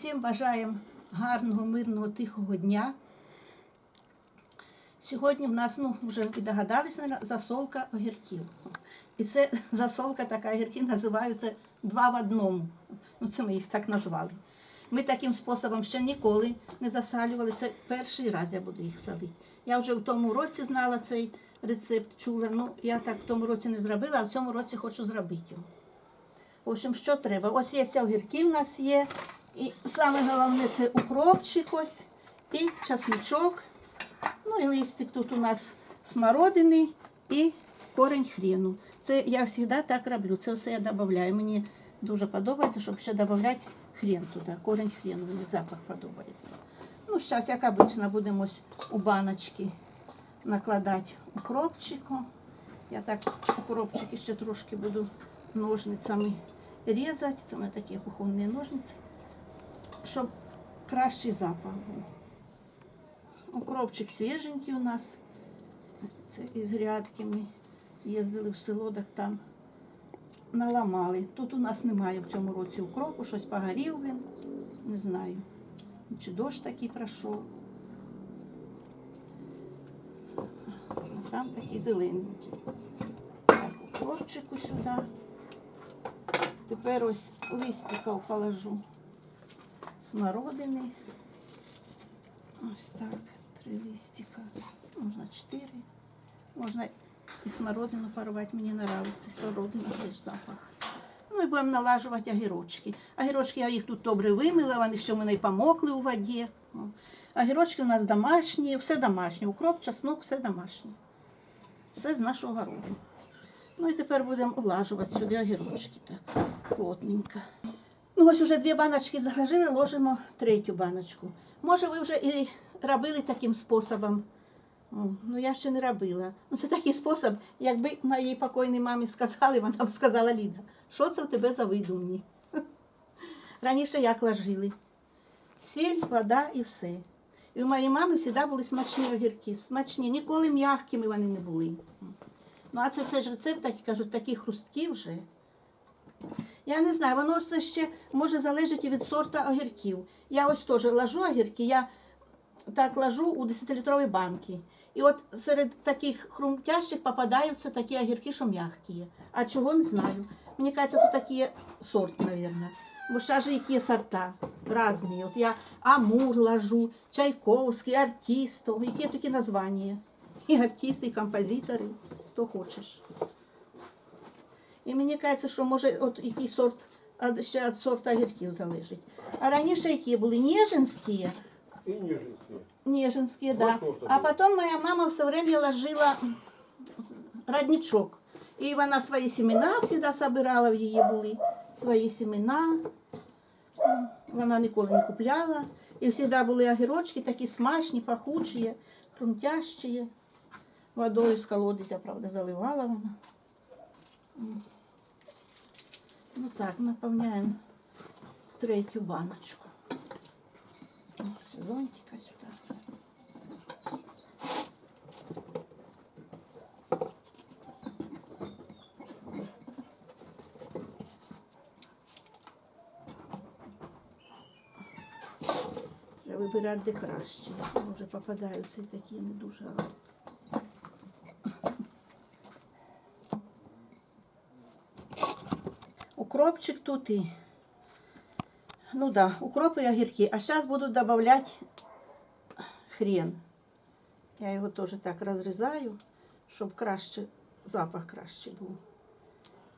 Всім бажаємо гарного, мирного, тихого дня. Сьогодні в нас, ну, вже ви догадалися, засолка огірків. І це засолка така, огірки називаються два в одному. Ну, це ми їх так назвали. Ми таким способом ще ніколи не засалювали. Це перший раз я буду їх солити. Я вже в тому році знала цей рецепт, чула. Ну, я так в тому році не зробила, а в цьому році хочу зробити його. В общем, що треба? Ось є ці огірки в нас є. І саме головне це укропчик ось і часничок. Ну і листик тут у нас смородини і корень хрену. Це я завжди так роблю. Це все я додаю. Мені дуже подобається, щоб ще додати хрен туди. Корень хрену, мені запах подобається. Ну, зараз, як обично, будемо у баночки накладати укропчику. Я так укропчики ще трошки буду ножницями різати. Це у мене такі кухонні ножниці, щоб кращий запах був. Укропчик свіженький у нас. Це із грядки ми їздили в село, так там наламали. Тут у нас немає в цьому році укропу, щось погорів він. Не знаю. Чи дощ такий пройшов. А там такий зелененький. Так, укропчику сюди. Тепер ось листика положу смородини. Ось так, три листика. Можна чотири. Можна і смородину порвати, мені подобається смородина, теж запах. Ну і будемо налажувати огірочки. Огірочки я їх тут добре вимила, вони ще в мене й помокли у воді. О. Огірочки у нас домашні, все домашнє. Укроп, чеснок, все домашнє. Все з нашого городу. Ну і тепер будемо улажувати сюди огірочки так плотненько. Ну, ось уже дві баночки заложили, ложимо третю баночку. Може, ви вже і робили таким способом. Ну я ще не робила. Ну це такий спосіб, якби моїй покойній мамі сказали, вона б сказала Ліда, що це в тебе за видумні? Раніше як ложили? Сіль, вода і все. І у моєї мами завжди були смачні огірки. Смачні, ніколи м'якими вони не були. Ну, а це, це ж рецепт, так, кажуть, такі хрусткі вже. Я не знаю, воно все ще може залежати від сорта огірків. Я ось теж ложу огірки, я так ложу у 10-літрові банки. І от серед таких хрумтящих попадаються такі огірки, що м'які. А чого не знаю. Мені кажеться, тут такий сорт, мабуть. Бо ще ж які сорта різні. От я Амур ложу, Чайковський, Артістов, які такі названня. І артисти, і композитори, хто хочеш. І мені кажеться, що може от який сорт, а ще від сорту огірків залежить. А раніше які були ніжинські, И неженские. Нежинские, да. А потом моя мама все время ложила родничок. І вона свої семена всегда собирала, в її були свої семена. Вона ніколи не купляла. І завжди були огірочки такі смачні, пахучі, хрумтящі. Водою з колодязя, правда, заливала вона. Ну так, наповняємо третю баночку. Ось, Зонтика сюди. Треба вибирати краще. Може попадаються і такі не дуже. але- Укропчик тут і. Ну да, укропи і огірки. А зараз буду додавати хрен. Я його теж так розрізаю, щоб краще, запах краще був.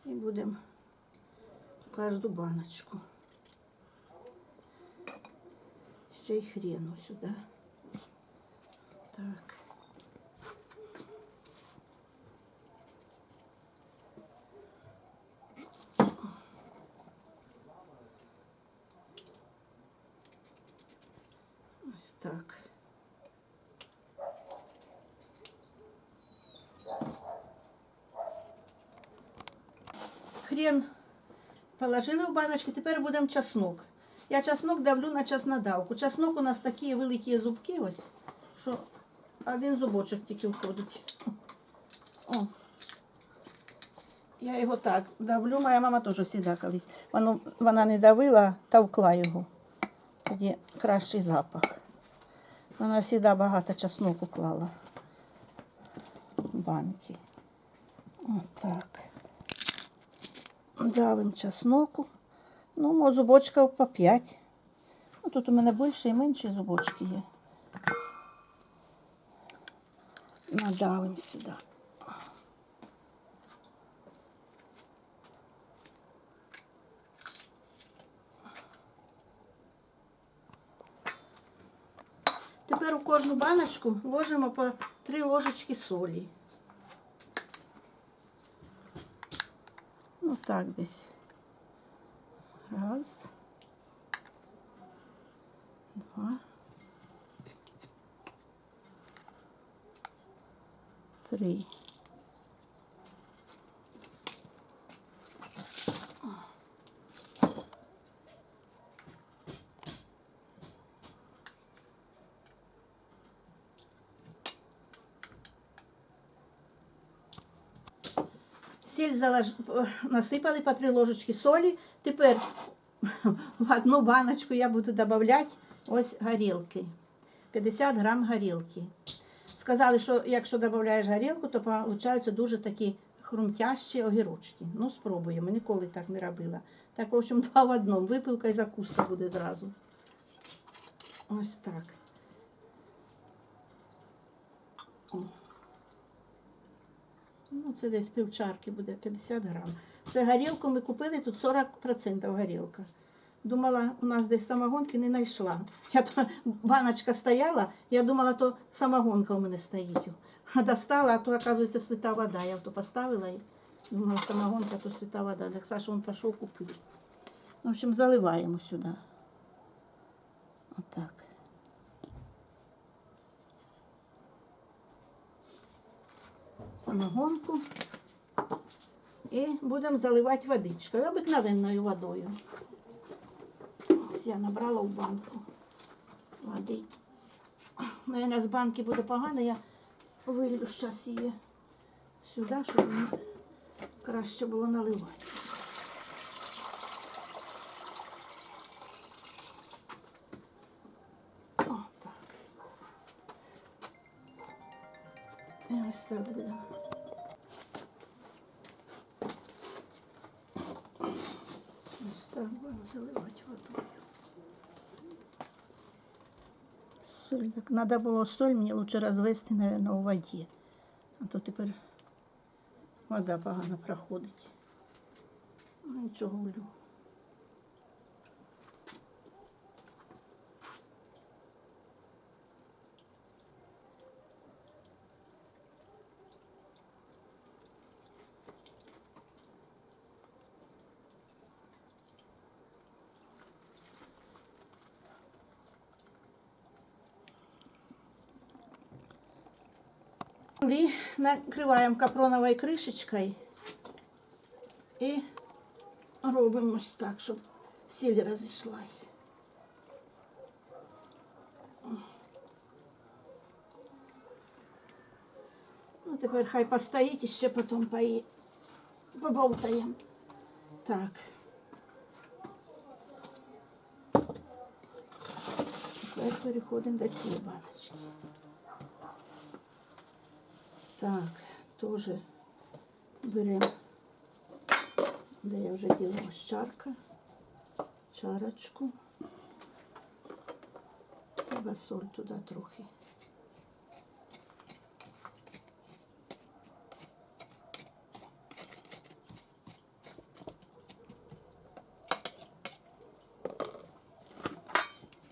І будемо кожну баночку. Ще й хрену сюди. Так. Так. Хрен положили в баночки, тепер будемо чеснок. Я чеснок давлю на чеснодавку. Чеснок у нас такі великі зубки ось, що один зубочок тільки входить. О. Я його так давлю, моя мама теж завжди колись. Вона, вона не давила, товкла його. Тоді кращий запах. Вона завжди багато чесноку клала банки. Отак. Давим чесноку. Ну, мо зубочка по 5. Ну, тут у мене більше і менші зубочки є. Надавим сюди. Тепер у кожну баночку ложимо по 3 ложечки солі. Отак так десь. Раз. Два. Три. Сіль залож... насипали по три ложечки солі. Тепер в одну баночку я буду додавати ось горілки. 50 грам горілки. Сказали, що якщо додаєш горілку, то получаються дуже такі хрумтящі огірочки. Ну, спробуємо. Ніколи так не робила. Так, в общем, два в одному. Випивка і закуска буде зразу. Ось так. Ну, це десь півчарки буде, 50 грам. Це горілку ми купили, тут 40% горілка. Думала, у нас десь самогонки не знайшла. Я то, баночка стояла, я думала, то самогонка у мене стоїть. А достала, а то, оказується, свята вода. Я то поставила і думала, самогонка, то свята вода. Так Саша він пішов купив. В общем, заливаємо сюди. Отак. Самогонку і будемо заливати водичкою, обикновенною водою. Ось я набрала в банку води. Наверное, з банки буде погано, я вилью зараз її сюди, щоб краще було наливати. І ось так будемо заливати водою. Соль, так треба було соль мені лучше розвести, мабуть, у воді. А то тепер вода погано проходить. Ну, нічого влю. І накриваємо капроновою кришечкою і робимо ось так, щоб сіль розійшлась. Ну, тепер хай постоїть і ще потім пої... поболтаємо. Так. Тепер переходимо до цієї баночки. Так, тоже беремо, де я вже діла ось чарка, чарочку. Треба соль туди трохи.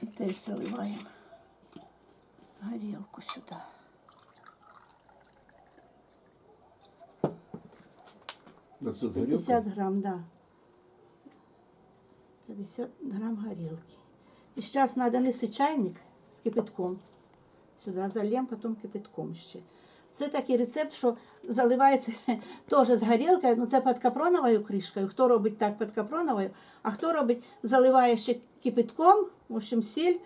І теж заливаємо горілку сюди. Так це з 50 горілкою? грамм, да. 50 грамм горілки. І зараз треба нести чайник з кипятком. Сюди зальємо, потім кипятком ще. Це такий рецепт, що заливається теж з горілкою, ну це під капроновою кришкою. Хто робить так під капроновою, а хто робить, заливає ще кипятком, в общем, сіль,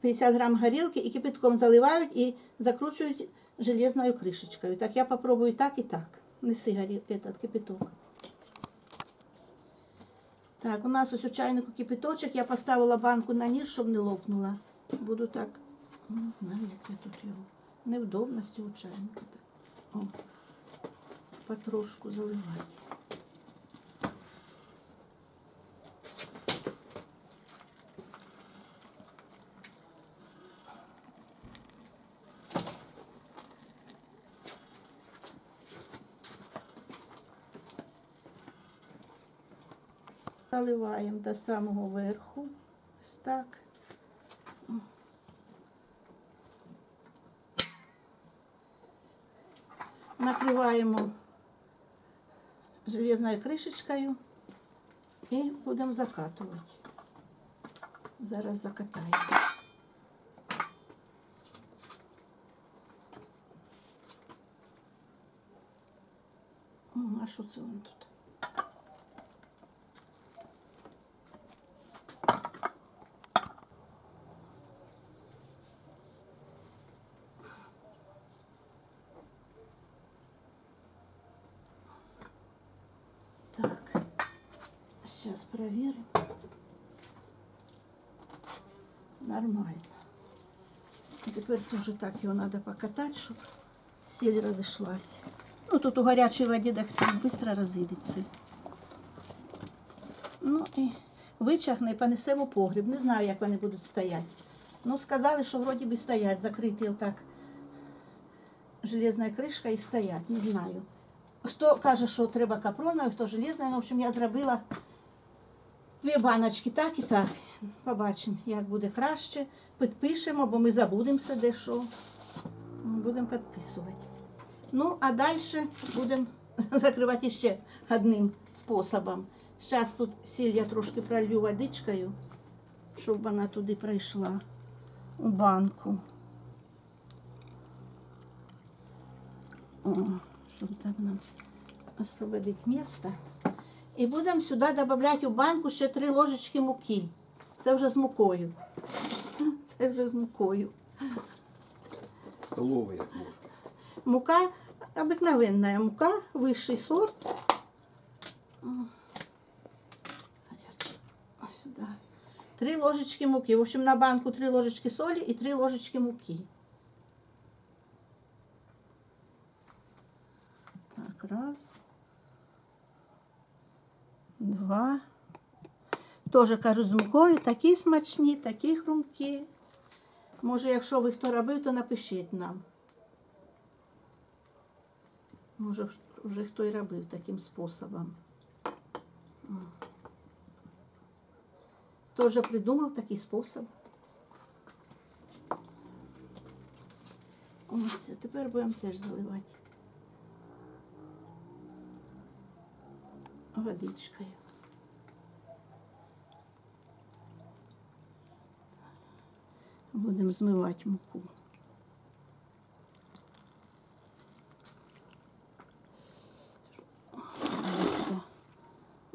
50 грам горілки і кипятком заливають і закручують железною кришечкою. Так я попробую так і так. Неси горі... этот кипяток. Так, у нас ось у чайнику кипяточок. Я поставила банку на ніж, щоб не лопнула. Буду так. Не знаю, як я тут його. Невдобно з цього чайника. О, потрошку заливати. Заливаємо до самого верху. Ось так. Накриваємо железною кришечкою і будемо закатувати. Зараз закатаємо. А що це воно тут? Так, проверим. Нормально. І тепер теж так його треба покатати, щоб сіль розійшлась. Ну, тут у гарячій воді так сіль швидко розійдеться. Ну і вичахне і понесемо погріб. Не знаю, як вони будуть стояти. Ну, сказали, що вроді би стоять, закриті отак железна кришка і стоять, не знаю. Хто каже, що треба капронове, хто железне. Ну, в общем, я зробила дві баночки, так і так. Побачимо, як буде краще. Підпишемо, бо ми забудемося дещо. Будемо підписувати. Ну, а далі будемо закривати ще одним способом. Зараз тут сіль я трошки пролью водичкою, щоб вона туди прийшла у банку. О, щоб так нам освободити місце. І будемо сюди додати у банку ще три ложечки муки. Це вже з мукою. Це вже з мукою. Столовая ложка. Мука обыкновенная мука, высший сорт. Три ложечки муки. В общем, на банку три ложечки соли и три ложечки муки. Так, раз. Два. Тоже кажу з мукою. Такі смачні, такі хрумкі. Може, якщо ви хто робив, то напишіть нам. Може, вже хто і робив таким способом. Вже придумав такий спосіб? Ось, тепер будемо теж заливати водичкою. Будемо змивати муку.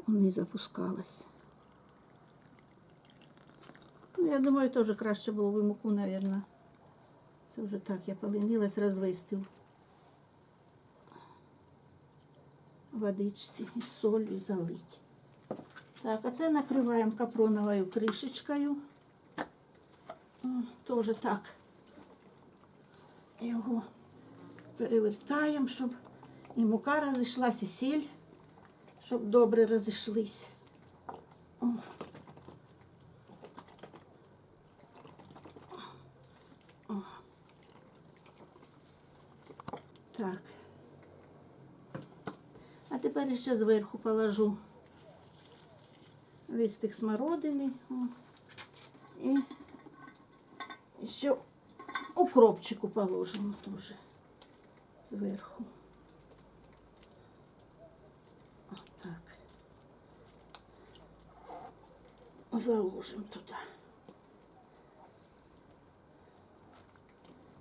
Вона вниз опускалась. Ну, я думаю, теж краще було б муку, мабуть. Це вже так, я поленилась, розвести в водичці і солью залить. Так, а це накриваємо капроновою кришечкою. Тоже так. Його перевертаємо, щоб і мука розійшлась, і сіль, щоб добре розійшлись. О. О. Так. А тепер ще зверху положу листик смородини. І ще укропчику положимо теж зверху. Отак. Заложимо туди.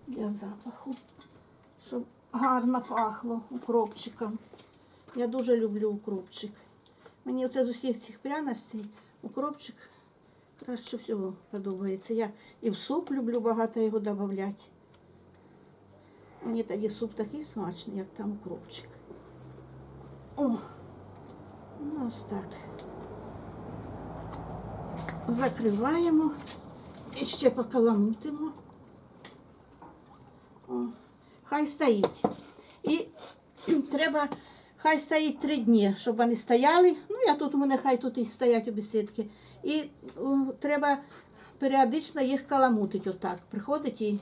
Для запаху, щоб гарно пахло укропчиком. Я дуже люблю укропчик. Мені оце з усіх цих пряностей укропчик краще всього подобається. Я і в суп люблю багато його додати. Мені тоді суп такий смачний, як там укропчик. О, ну ось так. закриваємо і ще покаламутимо. О, хай стоїть. І треба, хай стоїть три дні, щоб вони стояли. Ну, я тут у мене хай тут і стоять у бесідки. І о, треба періодично їх каламутити отак. Приходить і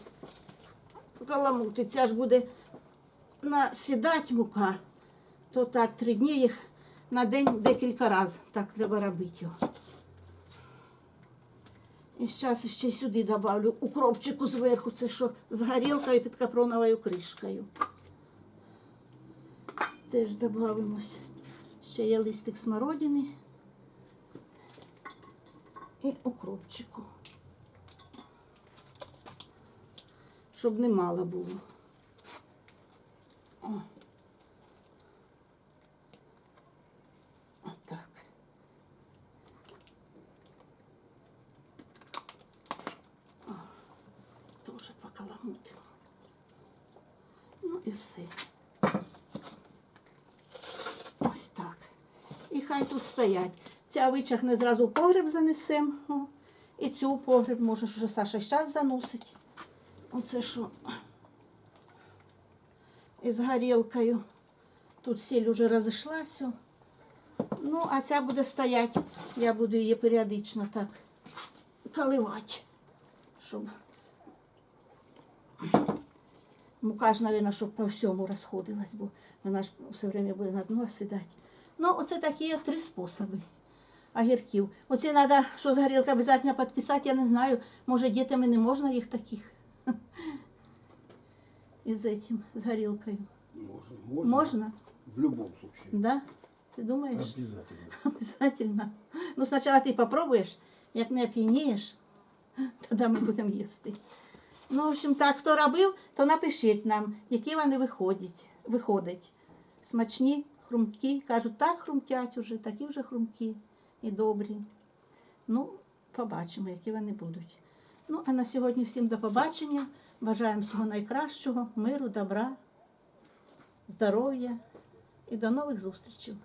каламутить. Це ж буде насідати мука, то так три дні їх на день декілька разів. Так треба робити його. І зараз ще сюди добавлю укропчику зверху, це що з горілкою під капроновою кришкою. Теж додаємось. Ще є листик смородини і укропчику. Щоб не мало було. О. Отак. Тоже покаламутила. Ну і все. Ось так. І хай тут стоять. Ця вичахне зразу в погреб занесемо. І цю погреб можеш вже Саша зараз заносить. Оце що. Із горілкою. Тут сіль вже розійшлася. Ну, а ця буде стояти. Я буду її періодично так коливати, щоб мука ж, мабуть, щоб по всьому розходилась, бо вона ж все время буде на дно сідати. Ну, оце такі три способи огірків. Оце треба, що з горілки обов'язково підписати, я не знаю, може дітям і не можна їх таких. Із этим, з горілкою. Можно. Можно. Можна? В любом случае. Да? Ти думаєш? Обязательно. Обязательно. Ну, спочатку ти попробуєш, як не оп'янієш, тоді ми будемо їсти. Ну, в общем, так, хто робив, то напишіть нам, які вони виходять. виходять. Смачні, хрумкі. Кажуть, так хрумтять уже, такі вже хрумкі і добрі. Ну, побачимо, які вони будуть. Ну, а на сьогодні всім до побачення. Бажаємо всього найкращого, миру, добра, здоров'я і до нових зустрічей.